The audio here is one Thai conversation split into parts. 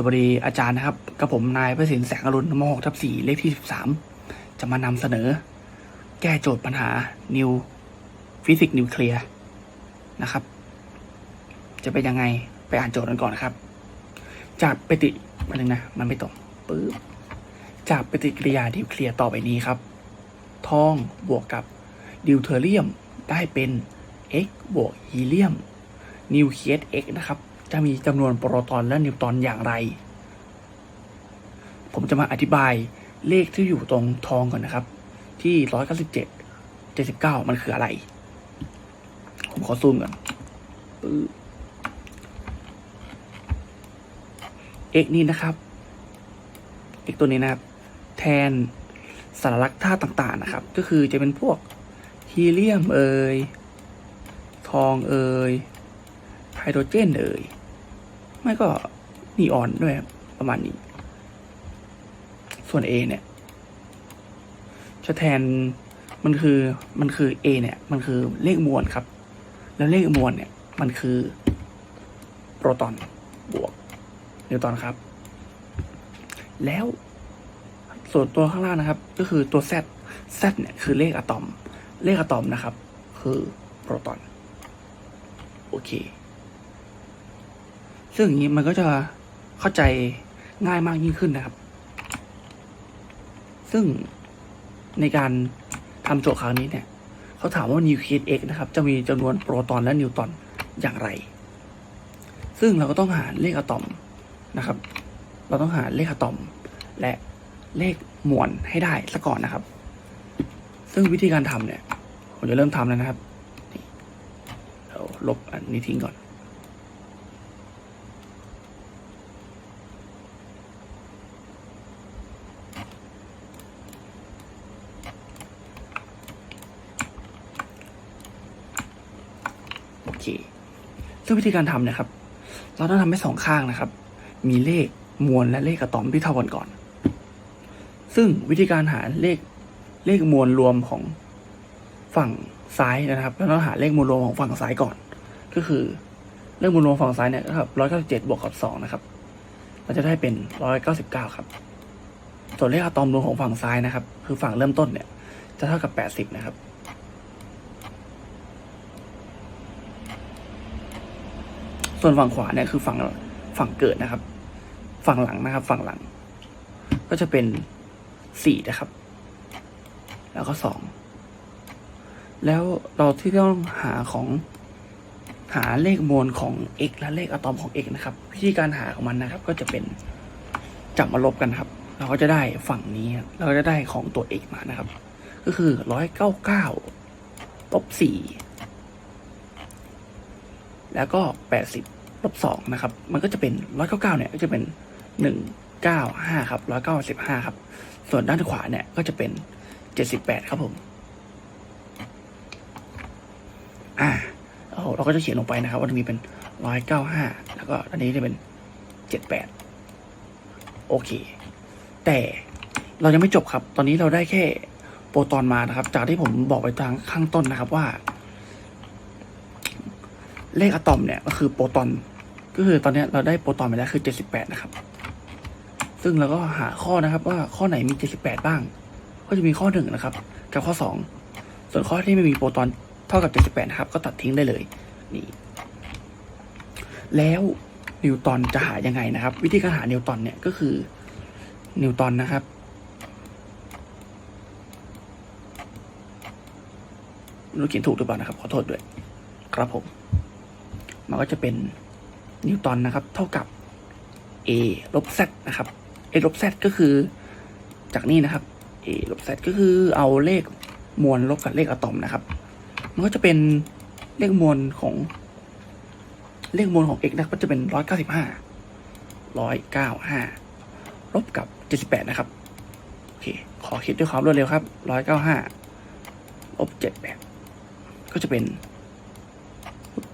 สวัสดีอาจารย์นะครับกับผมนายประสิทธิ์แสงอรุณม .6 ทับ4เลขที่13จะมานำเสนอ แก้โจทย์ปัญหานิวฟิสิกส์นิวเคลียร์นะครับ จะเป็นยังไงไปอ่านโจทย์กันก่อนนะครับ จากปฏิมาหนึ่งนะ มันไม่ตรงปึ๊บจากปฏิกิริยานิวเคลียร์ต่อไปนี้ครับทองบวกกับดิวเทอเรียมได้เป็น x บวกฮีเลียมนิวเคลียส x นะครับ จะมีจำนวนโปรตอนและนิวตรอนอย่างไร ผมจะมาอธิบายเลขที่อยู่ตรงทองก่อนนะครับ ที่ร้อยเก้าสิบเจ็ดเจ็ดสิบเก้ามันคืออะไร ผมขอซูมก่อน x นี่นะครับ x ตัวนี้นะครับ แทนสารลักษณ์ธาตุต่าง ๆ นะครับ ก็คือจะเป็นพวกฮีเลียมเอ่ยทองเอ่ยไฮโดรเจนเอ่ย ไม่ก็นีออนด้วยประมาณนี้ ส่วน A เนี่ย จะแทนมันคือมันคือ A เนี่ย มันคือเลขมวลครับ แล้วเลขมวลเนี่ย มันคือ โปรตอนบวกนิวตอนครับ แล้วส่วนตัวข้างล่างนะครับ ก็คือตัว Z Z เนี่ยคือเลขอะตอม เลขอะตอมนะครับ คือโปรตอน โอเค ซึ่งอย่างนี้มันก็จะเข้าใจง่ายมากยิ่งขึ้นนะครับ ซึ่งในการทำโจทย์ครั้งนี้เนี่ยเขาถามว่านิวเคลียส X นะครับ จะมีจำนวนโปรตอนและนิวตรอนอย่างไร ซึ่งเราก็ต้องหาเลขอะตอมนะครับ เราต้องหาเลขอะตอม และเลขมวลให้ได้ซะก่อนนะครับ ซึ่งวิธีการทำเนี่ย ผมจะเริ่มทำแล้วนะครับเราลบอันนี้ทิ้งก่อน โอเค ซึ่งวิธีการทำนะครับ เราต้องทำให้สองข้างนะครับ มีเลขมวลและเลขอะตอมที่เท่ากันก่อน ซึ่งวิธีการหาเลขเลขมวลรวมของฝั่งซ้ายนะครับแล้วเราหาเลขมวลรวมของฝั่งซ้ายก่อน ก็คือเลขมวลรวมฝั่งซ้ายเนี่ยครับร้อยเก้าสิบเจ็ดบวกกับสองนะครับ เราจะได้เป็นร้อยเก้าสิบเก้าครับ ส่วนเลขอะตอมรวมของฝั่งซ้ายนะครับ คือฝั่งเริ่มต้นเนี่ย จะเท่ากับแปดสิบนะครับ ส่วนฝั่งขวาเนี่ยคือฝั่งฝั่งเกิดนะครับ ฝั่งหลังนะครับ ฝั่งหลัง ก็จะเป็นสี่นะครับ แล้วก็สองแล้วเราที่ต้องหาของหาเลขมวลของ x และเลขอะตอมของ x นะครับ วิธีการหาของมันนะครับ ก็จะเป็นจับมาลบกันครับ เราก็จะได้ฝั่งนี้เราก็จะได้ของตัว x มานะครับ ก็คือร้อยเก้าเก้าลบสี่ แล้วก็แปดสิบลบสองนะครับ มันก็จะเป็นร้อยเก้าเก้าเนี่ย ก็จะเป็นหนึ่งเก้าห้าครับร้อยเก้าสิบห้าครับ ส่วนด้านขวาเนี่ย ก็จะเป็นเจ็ดสิบแปดครับผม อ่าเราเราก็จะเขียนลงไปนะครับ ว่าจะมีเป็นร้อยเก้าห้าแล้วก็อันนี้จะเป็นเจ็ดแปดโอเค แต่เรายังไม่จบครับ ตอนนี้เราได้แค่โปรตอนมานะครับ จากที่ผมบอกไปทางข้างต้นนะครับว่า เลขอะตอมเนี่ยก็คือโปรตอน ก็คือตอนนี้เราได้โปรตอนไปแล้วคือ 78 นะครับ ซึ่งเราก็หาข้อนะครับ ว่าข้อไหนมี 78 บ้าง ก็จะมีข้อหนึ่งนะครับ กับข้อ 2 ส่วนข้อที่ไม่มีโปรตอนเท่ากับ 78 นะครับ ก็ตัดทิ้งได้เลยนี่แล้วนิวตันจะหายังไงนะครับ วิธีการหานิวตันเนี่ยก็คือนิวตันนะครับรู้เขียนถูกหรือเปล่านะครับ ขอโทษด้วย ครับผม มันก็จะเป็นนิวตันนะครับ เท่ากับ a ลบ z นะครับ a ลบ z ก็คือจากนี้นะครับ a ลบ z ก็คือเอาเลขมวลลบกับเลขอะตอมนะครับ มันก็จะเป็นเลขมวลของเลขมวลของ x นะครับก็จะเป็นร้อยเก้าสิบห้าร้อยเก้าห้าลบกับเจ็ดสิบแปดนะครับโอเคขอคิดด้วยความรวดเร็วครับร้อยเก้าห้าลบเจ็ดแปดก็จะเป็น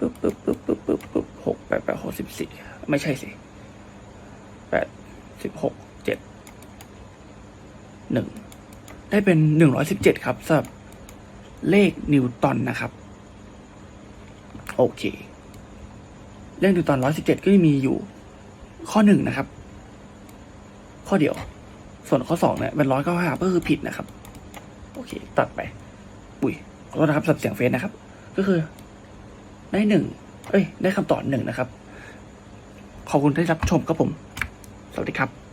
ปึ๊บปึ๊บปึ๊บปึ๊บปึ๊บปึ๊บหกแปดแปดหกสิบสี่ไม่ใช่สิแปดสิบหกเจ็ดหนึ่งได้เป็นหนึ่งร้อยสิบเจ็ดครับสำหรับเลขนิวตันนะครับ โอเค เลขนิวตันร้อยสิบเจ็ดก็มีอยู่ข้อหนึ่งนะครับ ข้อเดียว ส่วนข้อสองเนี่ยเป็นร้อยเก้าห้าก็คือผิดนะครับ โอเค ตัดไปอุ้ยขอโทษนะครับสับเสียงเฟซนะครับ ก็คือ ได้หนึ่งเอ้ย ได้คำตอบหนึ่งนะครับ ขอบคุณที่รับชมครับผม สวัสดีครับ